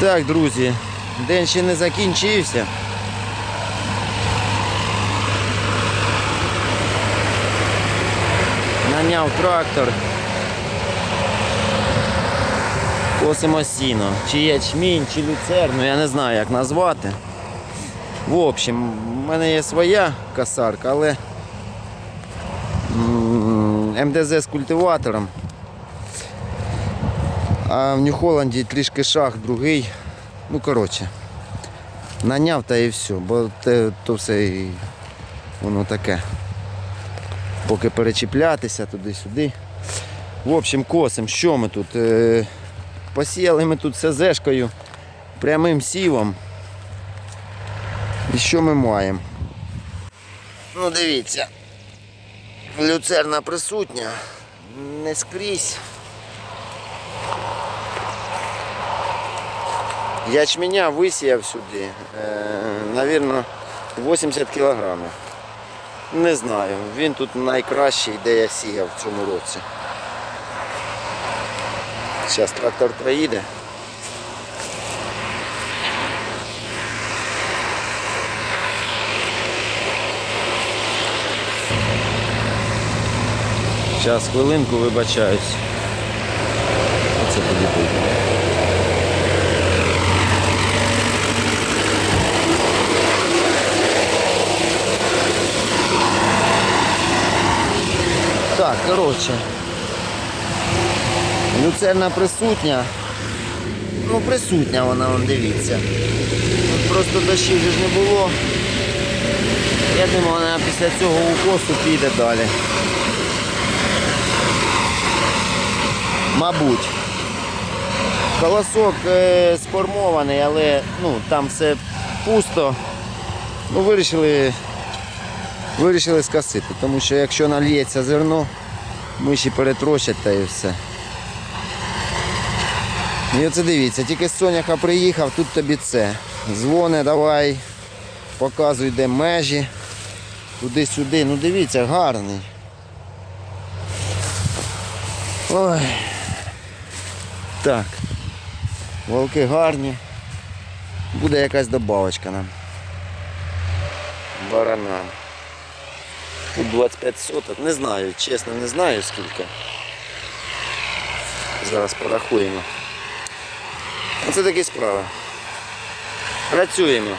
Так, друзі, день ще не закінчився. Наняв трактор. Косимо сіно. Чи ячмінь, чи люцерну, я не знаю як назвати. В общем, в мене є своя косарка, але МДЗ з культиватором. А в Нью-Холланді трішки шах другий. Ну, коротше, наняв та і все, бо те, то все і воно таке. Поки перечіплятися туди-сюди. В общем, косим, що ми тут? Е, посіяли ми тут СЗшкою, прямим сівом. І що ми маємо? Ну, дивіться. Люцерна присутня. Не скрізь. Ячменя висіяв сюди, е, навірно, 80 кілограмів. Не знаю, він тут найкращий, де я сіяв в цьому році. Зараз трактор проїде. Зараз хвилинку вибачаюсь. Оце тоді буде. Так, коротше. Люцерна присутня. Ну, присутня вона, вон, дивіться. Тут просто дощів же ж не було. Я думаю, вона після цього укосу піде далі. Мабуть. Колосок е, сформований, але ну, там все пусто. Ну, вирішили, вирішили скосити, тому що якщо нальється зерно, миші перетрощать та і все. І оце дивіться, тільки Соняха приїхав, тут тобі це. Дзвони, давай, показуй, де межі. Туди-сюди. Ну дивіться, гарний. Ой. Так. Волки гарні. Буде якась добавочка нам. Баранам. Тут 25 соток. Не знаю, чесно, не знаю скільки. Зараз порахуємо. Оце такі справи. Працюємо.